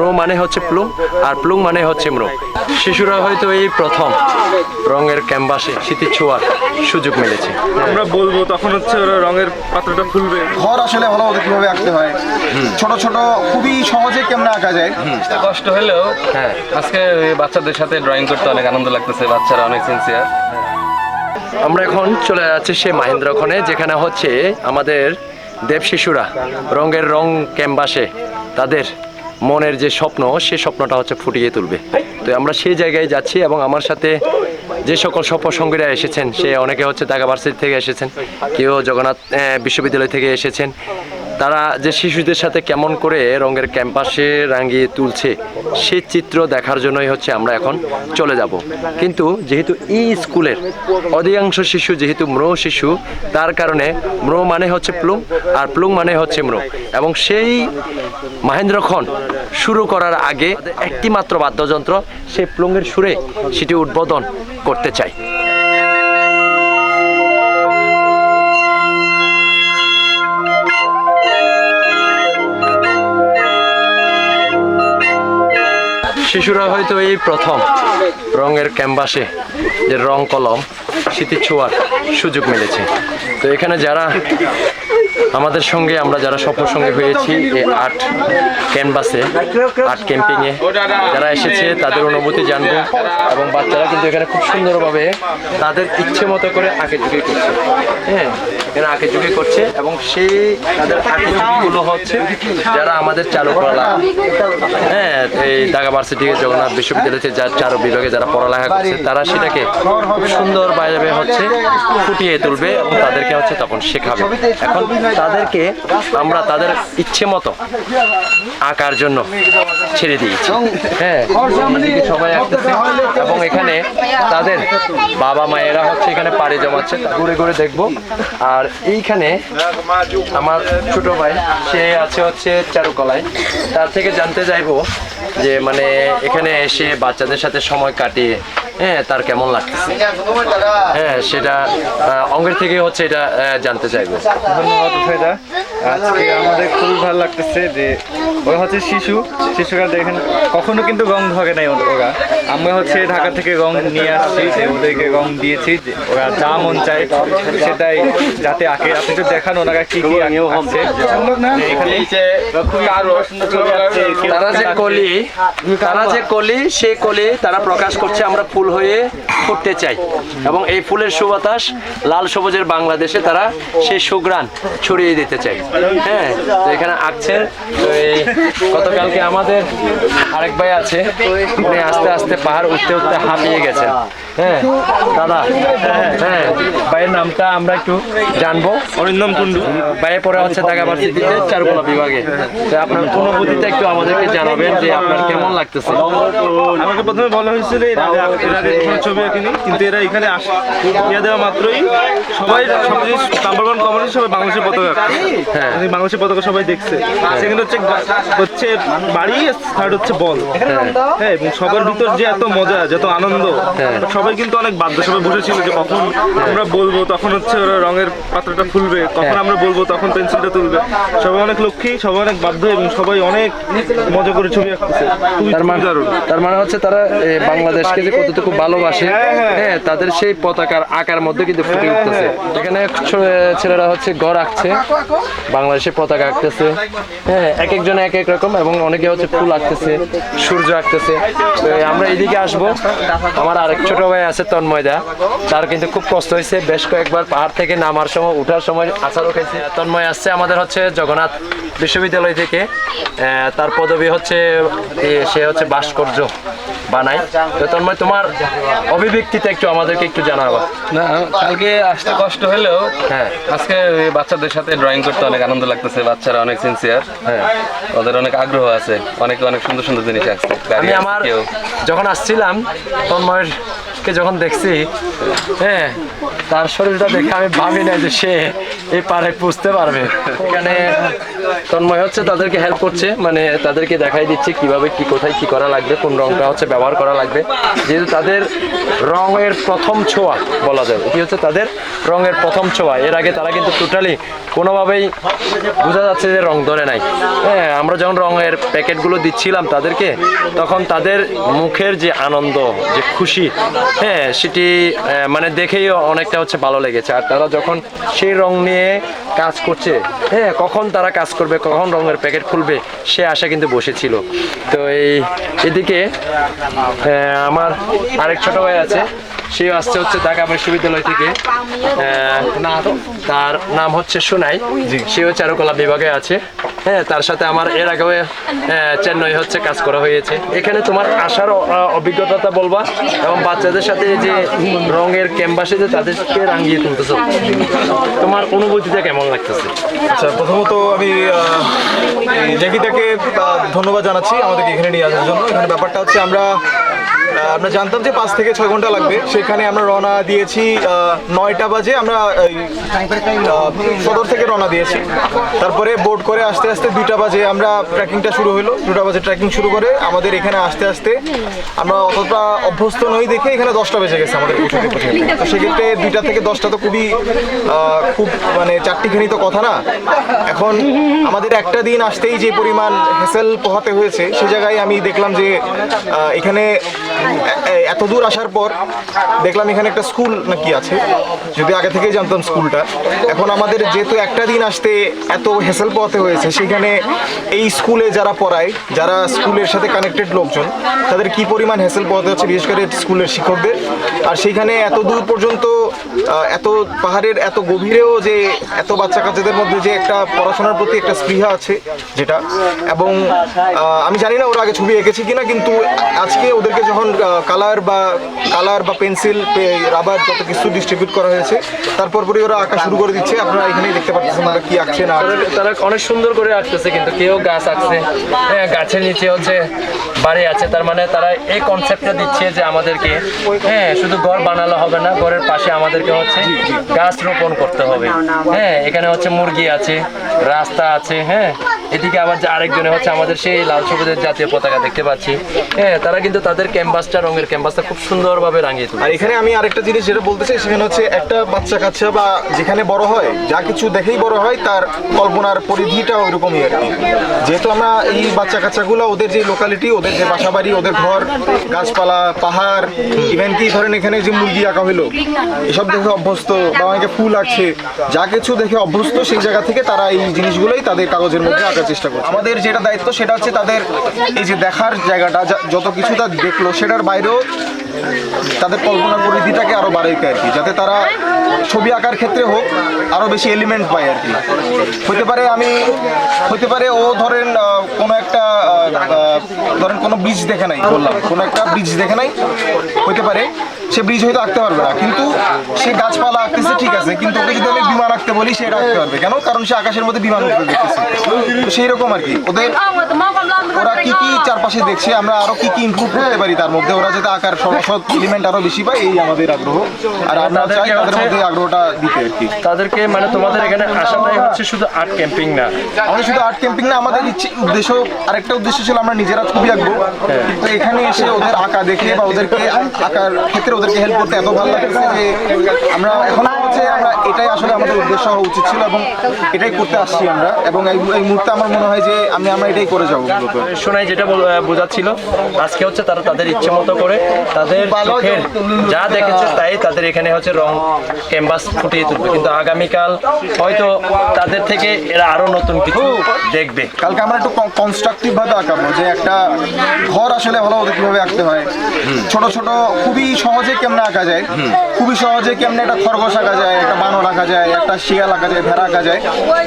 ম্রো মানে হচ্ছে প্লুম আর প্লুম মানে হচ্ছে ম্রো শিশুরা হয়তো এই প্রথম রঙের ক্যানভাসে শীতের ছোঁয়ার সুযোগ মিলেছে। আমরা বলব তখন হচ্ছে ওরা রঙের পাত্রটা খুলবে। ঘর আসলে ভালো মতো কীভাবে আঁকতে হয়? ছোট ছোট খুবই সহজে কেমনে আঁকা যায়? কষ্ট হলেও হ্যাঁ। আজকে ওই বাচ্চাদের সাথে ড্রয়িং করতে অনেক আনন্দ লাগতেছে বাচ্চারা অনেক সিনসিয়ার আমরা এখন চলে যাচ্ছি সে মাহেন্দ্রক্ষণে যেখানে হচ্ছে আমাদের দেব শিশুরা রঙের রং ক্যানভাসে তাদের মনের যে স্বপ্ন, সে স্বপ্নটা হচ্ছে ফুটিয়ে তুলবে। তো আমরা সেই জায়গায় যাচ্ছি এবং আমার সাথে যে সকল সঙ্গীরা এসেছেন, সে অনেকে হচ্ছে ঢাকা ভার্সিটি থেকে এসেছেন, কেউ জগন্নাথ বিশ্ববিদ্যালয় থেকে এসেছেন। তারা যে শিশুদের সাথে কেমন করে রঙের ক্যাম্পাসে রাঙিয়ে তুলছে, সে চিত্র দেখার জন্যই হচ্ছে আমরা এখন চলে যাব। কিন্তু যেহেতু এই স্কুলের অধিকাংশ শিশু যেহেতু ম্রো শিশু, তার কারণে ম্রো মানে হচ্ছে প্লুম, আর প্লুম মানে হচ্ছে ম্রো। এবং সেই মাহেন্দ্রক্ষণ শুরু করার আগে একটি মাত্র বাদ্যযন্ত্র সেই প্লুঙ্গের সুরে সেটি উদ্বোধন করতে চাই। শিশুরা হয়তো এই প্রথম রঙের ক্যানভাসে যে রং কলম শীতের ছোঁয়ার সুযোগ মিলেছে। তো এখানে যারা আমাদের সঙ্গে আমরা যারা সফর সঙ্গে হয়েছি এই আর্ট ক্যানভাসে, আর্ট ক্যাম্পিংয়ে, যারা এসেছে তাদের অনুভূতি জানব এবং বাচ্চারা কিন্তু এখানে খুব সুন্দরভাবে তাদের ইচ্ছে মতো করে আঁকে ঝুঁকে করছে। হ্যাঁ। এখানে আঁকে ঝুঁকি করছে এবং সেই তাদের হচ্ছে যারা আমাদের চালুকলা হ্যাঁ এই ঢাকা ভার্সিটি জগন্নাথ বিশ্ববিদ্যালয়তে যার চারু বিভাগে যারা পড়ালেখা করছে, তারা সেটাকে খুব সুন্দর বাইরে হচ্ছে ফুটিয়ে তুলবে এবং তাদেরকে হচ্ছে তখন শেখাবে। এখন তাদেরকে আমরা তাদের ইচ্ছে মতো আঁকার জন্য ছেড়ে দিয়েছি। হ্যাঁ সবাই আসতেছে। এবং এখানে তাদের বাবা মায়েরা হচ্ছে এখানে পাড়ে জমাচ্ছে। ঘুরে ঘুরে দেখব। আর এইখানে আমার ছোট ভাই, সে আছে হচ্ছে চারুকলায়। তার থেকে জানতে চাইব যে মানে এখানে এসে বাচ্চাদের সাথে সময় কাটিয়ে হ্যাঁ তার কেমন লাগতেছে? হ্যাঁ সেটা অঙ্গের থেকে হচ্ছে এটা জানতে চাইব। ধন্যবাদ ভাইরা আজকে আমাদের খুবই ভালো লাগতেছে যে ওরা হচ্ছে শিশু। শিশুরা দেখেন কখনো কিন্তু রং ধরে নাই ওরা। আমরা হচ্ছে ঢাকা থেকে রং নিয়ে আসছি যে ওদেরকে রং দিয়েছি যে ওরা যা মন চায় সেটাই যাতে আঁকে। আপনি তো দেখান ওনারা কি কি আঁকছে। তারা যে কলি তারা যে কলি সেই কলি তারা প্রকাশ করছে আমরা ফুল হয়ে ফুটতে চাই এবং এই ফুলের সুবাতাস লাল সবুজের বাংলাদেশে তারা সেই সুগ্রাণ ছড়িয়ে দিতে চাই হ্যাঁ তো এখানে আঁকছে তো এই গতকালকে আমাদের আরেক ভাই আছে উনি আস্তে আস্তে পাহাড় উঠতে উঠতে হাঁপিয়ে গেছেন। হ্যাঁ দাদা হ্যাঁ ভাইয়ের নামটা আমরা একটু জানব। অরিন্দম কুন্ডু বাইরে পরে হচ্ছে ঢাকা ভার্সিটিতে চারুকলা বিভাগে। তো আপনার অনুভূতিটা একটু আমাদেরকে জানাবেন যে আপনার কেমন লাগতেছে? আমাকে প্রথমে বলা হয়েছিল আগে কখনো ছবি আঁকেনি কিন্তু এরা এখানে আস। ইয়া দেওয়া মাত্রই সবাই সবচেয়ে নাম্বার ওয়ান কমন সবাই বাংলাদেশের পতাকা হ্যাঁ। মানে বাংলাদেশের পতাকা সবাই দেখছে। সেখানে হচ্ছে হচ্ছে বাড়ি থার্ড হচ্ছে বল। হ্যাঁ। এবং সবার ভিতর যে এত মজা যত আনন্দ হ্যাঁ। সবাই কিন্তু অনেক বাধ্য। সবাই বসেছিল যে কখন আমরা বলব তখন হচ্ছে ওরা রঙের পাত্রটা খুলবে কখন হ্যাঁ। আমরা বলব তখন পেন্সিলটা তুলবে। সবাই অনেক লক্ষ্মী সবাই অনেক বাধ্য এবং সবাই অনেক মজা করে ছবি আঁকতেছে। তার মানে তার মানে হচ্ছে তারা বাংলাদেশকে যে কতটুকু ভালোবাসে। হ্যাঁ, হ্যাঁ। হ্যাঁ তাদের সেই পতাকার আকার মধ্যে কিন্তু ফুটে উঠতেছে। এখানে ছেলেরা হচ্ছে গড় আঁকছে। বাংলাদেশের পতাকা আঁকতেছে। হ্যাঁ এক একজনে এক এক রকম এবং অনেকে হচ্ছে ফুল আঁকতেছে সূর্য আঁকতেছে। আমরা এদিকে আসব। আমার আরেক ছোট ভাই আছে তন্ময়দা। তার কিন্তু খুব কষ্ট হয়েছে। বেশ কয়েকবার পাহাড় থেকে নামার সময় উঠার সময় আচারও খেয়েছে তন্ময় আসছে আমাদের হচ্ছে জগন্নাথ বিশ্ববিদ্যালয় থেকে। আহ, তার পদবি হচ্ছে সে হচ্ছে ভাস্কর্য। বানায় তো তন্ময় তোমার অভিব্যক্তিটা একটু আমাদেরকে একটু জানাবা। না কালকে আসতে কষ্ট হলেও হ্যাঁ। আজকে বাচ্চাদের সাথে ড্রয়িং করতে অনেক আনন্দ লাগতেছে বাচ্চারা অনেক সিনসিয়ার হ্যাঁ। ওদের অনেক আগ্রহ আছে অনেকে অনেক সুন্দর সুন্দর জিনিস গাড়ি আমি আমার যখন আসছিলাম তন্ময়ের কে যখন দেখছি হ্যাঁ তার শরীরটা দেখে আমি ভাবি না যে সে এই পারে পুষতে পারবে। এখানে তন্ময় হচ্ছে তাদেরকে হেল্প করছে মানে তাদেরকে দেখাই দিচ্ছে কীভাবে কি কোথায় কি করা লাগবে, কোন রংটা হচ্ছে ব্যবহার করা লাগবে। যেহেতু তাদের রঙের প্রথম ছোঁয়া বলা যায়, এটি হচ্ছে তাদের রঙের প্রথম ছোঁয়া। এর আগে তারা কিন্তু টোটালি কোনোভাবেই বোঝা যাচ্ছে যে রং ধরে নাই। হ্যাঁ আমরা যখন রঙের প্যাকেটগুলো দিচ্ছিলাম তাদেরকে, তখন তাদের মুখের যে আনন্দ, যে খুশি হ্যাঁ সেটি মানে দেখেই অনেকটা হচ্ছে ভালো লেগেছে। আর তারা যখন সেই রং নিয়ে কাজ করছে হ্যাঁ কখন তারা কাজ করবে, কখন রঙের প্যাকেট খুলবে, সে আশা কিন্তু বসেছিল। তো এই, এদিকে আমার আরেক ছোট ভাই আছে। সে আসছে হচ্ছে ঢাকা বিশ্ববিদ্যালয় থেকে। তার নাম হচ্ছে সোনাই। সেও চারুকলা বিভাগে আছে। হ্যাঁ তার সাথে আমার এর আগেও চেন্নাই হচ্ছে কাজ করা হয়েছে। এখানে তোমার আসার অভিজ্ঞতাটা বলবা? এবং বাচ্চাদের সাথে যে রঙের ক্যাম্পাসে যে তাদেরকে রাঙিয়ে তুলতেছো তোমার অনুভূতিটা কেমন লাগতেছে? আচ্ছা প্রথমত আমি জেভিটাকে ধন্যবাদ জানাচ্ছি আমাদেরকে এখানে নিয়ে আসার জন্য। এখানে ব্যাপারটা হচ্ছে আমরা আমরা জানতাম যে পাঁচ থেকে ছয় ঘণ্টা লাগবে। সেখানে আমরা রওনা দিয়েছি নয়টা বাজে। আমরা সদর থেকে রওনা দিয়েছি। তারপরে বোট করে আস্তে আস্তে দুইটা বাজে আমরা ট্রেকিংটা শুরু হলো দুটা বাজে ট্রেকিং শুরু করে আমাদের এখানে আস্তে আস্তে আমরা অতটা অভ্যস্ত নই দেখে এখানে দশটা বেজে গেছে আমাদের তো সেক্ষেত্রে দুইটা থেকে দশটা তো খুবই খুব মানে চারটিখানি তো কথা না। এখন আমাদের একটা দিন আসতেই যে পরিমাণ হেসেল পোহাতে হয়েছে, সে জায়গায় আমি দেখলাম যে এখানে এত দূর আসার পর দেখলাম এখানে একটা স্কুল নাকি আছে। যদি আগে থেকেই জানতাম স্কুলটা। এখন আমাদের যেহেতু একটা দিন আসতে এত হেসেল পথে হয়েছে, সেখানে এই স্কুলে যারা পড়ায়, যারা স্কুলের সাথে কানেক্টেড লোকজন, তাদের কি পরিমাণ হেসেল পথে হচ্ছে, বিশেষ করে স্কুলের শিক্ষকদের? আর সেইখানে এত দূর পর্যন্ত এত পাহাড়ের এত গভীরেও যে এত বাচ্চা কাচ্চাদের মধ্যে যে একটা পড়াশোনার প্রতি একটা স্পৃহা আছে যেটা। এবং আমি জানি না ওরা আগে ছবি এঁকেছে কিনা কিন্তু আজকে ওদেরকে যখন কালার বা কালার বা পেন্সিল রাবার যত কিছু ডিস্ট্রিবিউট করা হয়েছে তারপর পরে ওরা আঁকা শুরু করে দিচ্ছে। আপনারা এখানেই দেখতে পাচ্ছেন ওরা কি আঁকছে না তারা- অনেক সুন্দর করে আঁকতেছে কিন্তু কেউ গাছ আঁকছে। হ্যাঁ গাছের নিচে হচ্ছে বাড়ি আছে তার মানে তারা এই কনসেপ্টটা দিচ্ছে যে আমাদেরকে হ্যাঁ শুধু ঘর বানালে হবে না ঘরের পাশে আমাদেরকে হচ্ছে গাছ রোপণ করতে হবে। হ্যাঁ এখানে হচ্ছে মুরগি আছে রাস্তা আছে হ্যাঁ। এদিকে আবার যে আরেকজনে হচ্ছে আমাদের সেই লাল সবুজের জাতীয় পতাকা দেখতে পাচ্ছি। হ্যাঁ তারা কিন্তু তাদের ক্যাম্পাসটা রঙের ক্যাম্পাসটা খুব সুন্দরভাবে রাঙিয়ে তুলে আর এখানে আমি আরেকটা জিনিস যেটা বলতে চাই সেখানে হচ্ছে একটা বাচ্চা কাচ্চা বা যেখানে বড় হয় যা কিছু দেখেই বড় হয় তার কল্পনার পরিধিটা ওইরকমই আর কি। যেহেতু আমরা এই বাচ্চা কাচ্চাগুলো ওদের যে লোকালিটি ওদের যে বাসা বাড়ি ওদের ঘর গাছপালা পাহাড় ইভেন কি ধরেন এখানে যে মুরগি আঁকা হলো এসব দেখে অভ্যস্ত বা অনেকে ফুল আঁকছে যা কিছু দেখে অভ্যস্ত, সেই জায়গা থেকে তারা এই জিনিসগুলোই তাদের কাগজের মধ্যে আঁকার চেষ্টা করছে। আমাদের যেটা দায়িত্ব, সেটা হচ্ছে তাদের এই যে দেখার জায়গাটা যত কিছু তারা দেখল, সেটার বাইরেও তাদের কল্পনা পরিধিটাকে আরও বাড়াইতে আর কি। যাতে তারা ছবি আঁকার ক্ষেত্রে হোক, আরও বেশি এলিমেন্ট পায় আর কি। হতে পারে আমি হতে পারে ও ধরেন কোনো একটা ধরেন কোনো বীজ দেখে নাই, বললাম। কোনো একটা বীজ দেখে নাই হতে পারে। সে ব্রিজ হয়তো আঁকতে পারবে না। কিন্তু সে গাছপালা আঁকতেছে ঠিক আছে। কিন্তু ওকে যদি আমি বিমান আঁকতে বলি সে আঁকতে পারবে। কেন? কারণ সে আকাশের মধ্যে বিমান দেখতেছে। তো সেই রকম আর কি। ওদের ওরা কি কি চারপাশে দেখছে আমরা আরও কি কি ইমপ্রুভ করতে পারি তার মধ্যে ওরা যাতে আকার সব এলিমেন্ট আরও বেশি পায় এই আমাদের আগ্রহ। আর আমরা চাই তাদের মধ্যে আগ্রহটা দিতে আর কি। তাদেরকে মানে তোমাদের এখানে আসাটাই হচ্ছে শুধু আর্ট ক্যাম্পিং না। আমাদের শুধু আর্ট ক্যাম্পিং না আমাদের ইচ্ছে উদ্দেশ্য আরেকটা উদ্দেশ্য ছিল আমরা নিজেরা ছবি আঁকবো। কিন্তু এখানে এসে ওদের আঁকা দেখে বা ওদেরকে আঁকার ক্ষেত্রে ওদেরকে হেল্প করতে এত ভালো লাগছে যে আমরা এখন হচ্ছে আমরা এটাই আসলে আমাদের উদ্দেশ্য হওয়া উচিত ছিল এবং এটাই করতে আসছি আমরা এবং এই মুহূর্তে আমার মনে হয় যে আমি আমরা এটাই করে যাব মূলত। শোনাই যেটা বোঝাচ্ছিল আজকে হচ্ছে তারা তাদের ইচ্ছে মতো করে তাদের চোখের যা দেখেছে তাই তাদের এখানে হচ্ছে রং ক্যানভাস ফুটিয়ে তুলবে। কিন্তু আগামীকাল হয়তো তাদের থেকে এরা আরও নতুন কিছু দেখবে। কালকে আমরা একটু কনস্ট্রাকটিভ ভাবে আঁকাবো যে একটা ঘর আসলে ভালোভাবে কীভাবে আঁকতে হয়। ছোট ছোট খুবই সহজে কেমনে আঁকা যায়? খুবই সহজে কেমনে একটা খরগোশ আঁকা যায় একটা বানর আঁকা যায় একটা শিয়াল আঁকা যায় ভেড়া আঁকা যায়।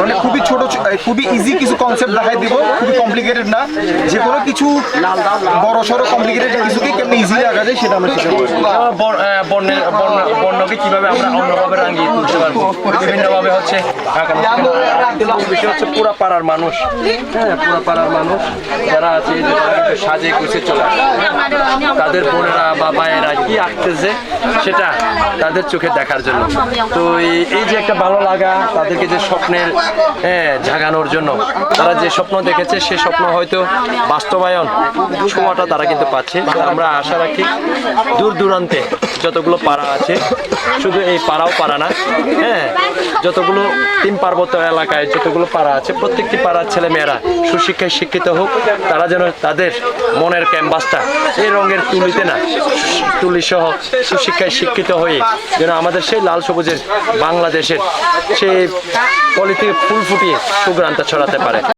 মানে খুবই ছোট খুবই ইজি কিছু কনসেপ্ট দেখাই দিব খুবই কমপ্লিকেটেড না। যে কোনো কিছু বড় সড়ো কমপ্লিকেটেড কিছুকে কেমনে ইজিলি আঁকা যায় সেটা আমরা শিখে বর্ণকে কীভাবে আমরা অন্যভাবে রাঙিয়ে তুলতে পারব? বিভিন্নভাবে হচ্ছে বিষয় হচ্ছে পুরা পাড়ার মানুষ। হ্যাঁ পুরা পাড়ার মানুষ যারা আছে সাজে গুছে চলে তাদের বোনেরা বা ভাইয়েরা কি আঁকতেছে সেটা তাদের চোখে দেখার জন্য। তো এই- যে একটা ভালো লাগা তাদেরকে যে স্বপ্নের হ্যাঁ, জাগানোর জন্য। তারা যে স্বপ্ন দেখেছে সে স্বপ্ন হয়তো বাস্তবায়ন ছোঁয়াটা তারা কিন্তু পাচ্ছে। আমরা আশা রাখি দূর দূরান্তে যতগুলো পাড়া আছে শুধু এই পাড়াও পাড়া না হ্যাঁ যতগুলো তিন পার্বত্য এলাকায় যতগুলো পাড়া আছে প্রত্যেকটি পাড়ার ছেলে মেয়েরা সুশিক্ষায় শিক্ষিত হোক তারা যেন তাদের মনের ক্যানভাসটা এই রঙের তুলিতে না তুলি সহ সুশিক্ষায় শিক্ষিত হয়ে যেন আমাদের সেই লাল সবুজের বাংলাদেশের সেই কলি ফুল ফুটিয়ে সুগ্রান্তা ছড়াতে পারে।